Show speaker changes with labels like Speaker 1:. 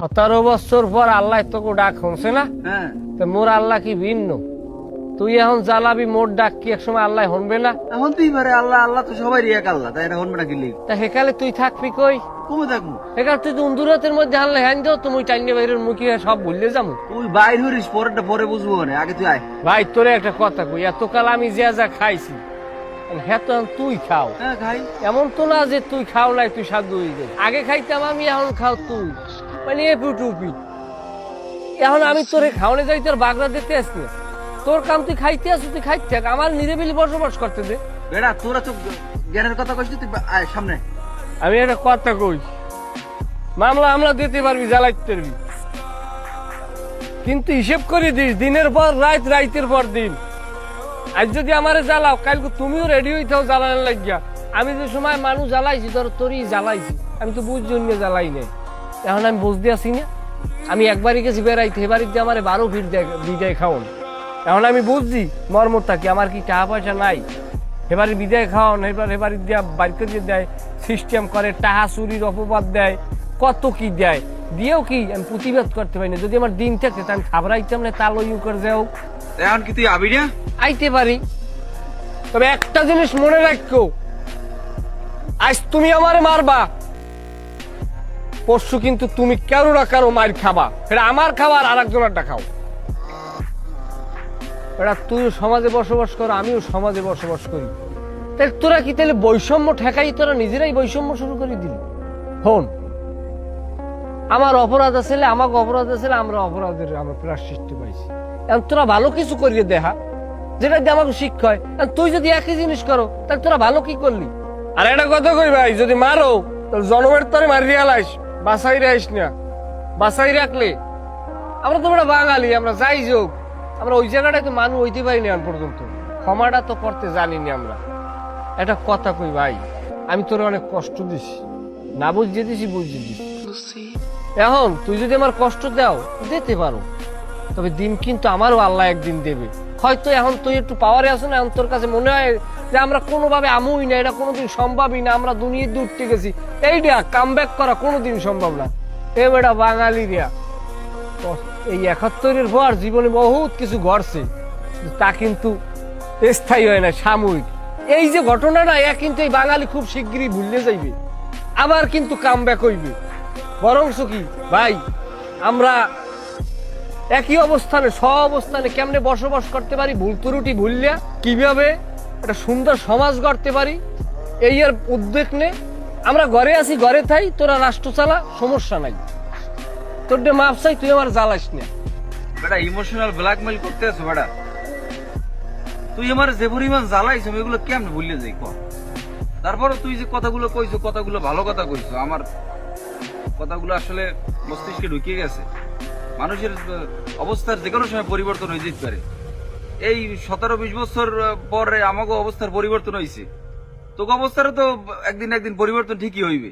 Speaker 1: সতেরো বছর পর আল্লাহ তোকে ডাক শুনছে না?
Speaker 2: হ্যাঁ।
Speaker 1: তো মোর আল্লাহ কি ভিন্ন? তুই এখন জ্বালাবি মোর ডাক কি একসময় আল্লাহ হনবে না?
Speaker 2: এখন তুই পারে আল্লাহ আল্লাহ তো সবাই রিয়াক আল্লাহ তাই এটা হনবে না কিলি
Speaker 1: তা সেকালে তুই থাকবি কই?
Speaker 2: কমে থাকব।
Speaker 1: একাল তুই তো উন্দুরাতের মধ্যে আনলে হ্যান দাও তুমি টাইনে বাইরের মুখে সব ভুললে যাব।
Speaker 2: তুই বাইর হরিস পরেরটা পরে বুঝব না আগে তুই আয়।
Speaker 1: ভাই তোরে একটা কথা কই এতকাল আমি যা যা খাইছি হ্যাঁ তো তুই খাও।
Speaker 2: হ্যাঁ খাই।
Speaker 1: এমন তো না যে তুই খাও নাই তুই সাধু। আগে খাইতাম আমি এখন খাও তুই। মানে এপু টুপি এখন আমি তোরে খাওয়ানে যাই তোর বাগড়া আসছি তোর কাম তুই খাইতে আসি তুই খাইতে থাক। আমার নিরিবিলি বসবাস করতে দে।
Speaker 2: বেড়া তোরা তো জ্ঞানের কথা কইছিস তুই আয় সামনে।
Speaker 1: আমি একটা কথা কই। মামলা আমরা দিতে পারবি জ্বালাইতে পারবি। কিন্তু হিসেব করে দিস দিনের পর রাত রাইতের পর দিন। আজ যদি আমারে জ্বালাও কালকে তুমিও রেডি হইতেও জ্বালানোর লাগিয়া। আমি যে সময় মানুষ জ্বালাইছি ধর তোরই জ্বালাইছি। আমি তো বুঝ জন্য জ্বালাই নাই। এখন আমি বুঝতে আসি না। আমি একবারই গেছি বেড়াইতে এবারই দিয়ে আমার বারো ভিড় বিদায় খাওন এখন আমি বুঝছি মর্মটা কি আমার কি টাকা পয়সা নাই। এবারে বিদায় খাওয়ান এবার এবারে দেয়া বাইর করে দেয় সিস্টেম করে টাহা চুরির অপবাদ দেয় কত কি দেয়। দিয়েও কি আমি প্রতিবাদ করতে পারি না। যদি আমার দিন থাকে তা আমি খাবার আইতাম না তাল ইউ করে যাও।
Speaker 2: এখন কি তুই আবি না?
Speaker 1: আইতে পারি। তবে একটা জিনিস মনে রাখো আজ তুমি আমারে মারবা। পরশু কিন্তু তুমি কারও না কারও মার খাবা। এটা আমার খাবার আর একজনেরটা খাও। এটা তুই সমাজে বসবাস কর, আমিও সমাজে বসবাস করি। তাহলে তোরা কি তাহলে বৈষম্য ঠেকাই, তোরা নিজেরাই বৈষম্য শুরু করে দিলি? হন আমার অপরাধ আছে আমাকে অপরাধ আছে আমরা অপরাধের, আমরা প্রাশ্চিত্য পাইছি। এখন তোরা ভালো কিছু করিয়ে দেখা যেটা দিয়ে আমাকে শিক্ষা হয়। তুই যদি একই জিনিস করো, তাহলে তোরা ভালো কি করলি? আর একটা কথা কই ভাই, যদি মারো, তাহলে জনমের তরে মারিয়ে আলাইস বাসাই রাইস না। বাসাই রাখলে আমরা তো বড় বাঙালি, আমরা যাই যোগ। আমরা ওই জায়গাটায় তো মানুষ হইতে পারিনি এখন পর্যন্ত। ক্ষমাটা তো করতে জানিনি আমরা। একটা কথা কই ভাই, আমি তোর অনেক কষ্ট দিছি। না বুঝিয়ে দিছি বুঝিয়ে দিছি। এখন তুই যদি আমার কষ্ট দাও, দিতে পারো। তবে দিন কিন্তু আমারও আল্লাহ একদিন দেবে। হয়তো এখন তুই একটু পাওয়ারে আসো না, এখন তোর কাছে মনে হয় যে আমরা কোনোভাবে আমুই না, এটা কোনোদিন সম্ভবই না, আমরা দুনিয়ার দূর গেছি। এইটা কাম করা কোনোদিন সম্ভব না। এ বেটা বাঙালিরা এই একাত্তরের পর জীবনে বহুত কিছু ঘটছে, তা কিন্তু স্থায়ী হয় না, সাময়িক। এই যে ঘটনাটা, এ কিন্তু এই বাঙালি খুব শিগগিরই ভুললে যাইবে। আবার কিন্তু কাম ব্যাক হইবে। বরং কি, ভাই, আমরা একই অবস্থানে, সব অবস্থানে কেমনে বসবাস করতে পারি, ভুল ত্রুটি ভুললে? কীভাবে? একটা সুন্দর সমাজ গড়তে পারি, এই এর উদ্বেগ নে। আমরা ঘরে আছি, ঘরে থাই, তোরা রাষ্ট্র চালা, সমস্যা নাই। তোর যে মাপ চাই, তুই আমার জ্বালাস না।
Speaker 2: বেটা ইমোশনাল ব্ল্যাকমেল করতে আছো, বেটা। তুই আমার যে পরিমাণ জ্বালাইছ এগুলো কেমন ভুলে যাই, ক? তারপরে তুই যে কথাগুলো কইছো, কথাগুলো ভালো কথা কইছো, আমার কথাগুলো আসলে মস্তিষ্কে ঢুকিয়ে গেছে। মানুষের অবস্থার যে কোনো সময় পরিবর্তন হয়ে যেতে পারে। এই সতেরো বিশ বছর পরে আমাকে অবস্থার পরিবর্তন হয়েছে তোকে অবস্থারও তো একদিন একদিন পরিবর্তন ঠিকই হইবে।